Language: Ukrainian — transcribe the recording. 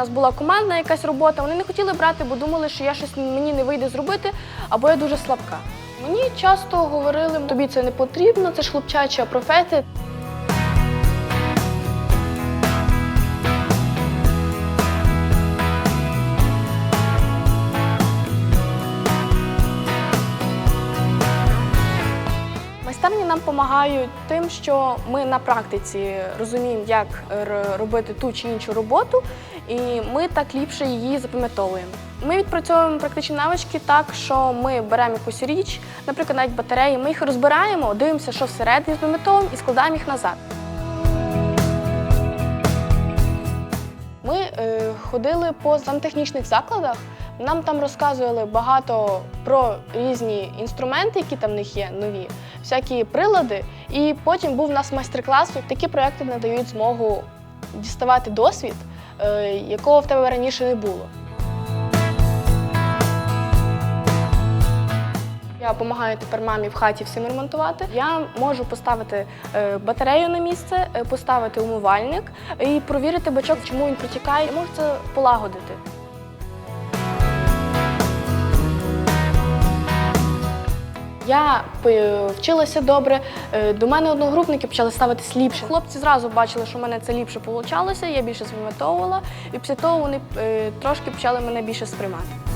нас була командна якась робота, вони не хотіли брати, бо думали, що я щось мені не вийде зробити, або я дуже слабка. Мені часто говорили, тобі це не потрібно, це ж хлопчача професія. Майстерні нам допомагають тим, що ми на практиці розуміємо, як робити ту чи іншу роботу, і ми так ліпше її запам'ятовуємо. Ми відпрацьовуємо практичні навички так, що ми беремо якусь річ, наприклад, навіть батареї, ми їх розбираємо, дивимося, що всередині запам'ятовуємо і складаємо їх назад. Ми е, ходили по сантехнічних закладах. Нам там розказували багато про різні інструменти, які там в них є нові, всякі прилади. І потім був у нас майстер-клас. Такі проекти надають змогу діставати досвід, е, якого в тебе раніше не було. Я допомагаю тепер мамі в хаті всім ремонтувати. Я можу поставити е, батарею на місце, е, поставити умивальник і провірити бачок, чому він протікає, і можу це полагодити. Я вчилася добре. е, До мене одногрупники почали ставитись ліпше. Хлопці зразу бачили, що в мене це ліпше вийшло, я більше запам'ятовувала, і після того вони е, трошки почали мене більше сприймати.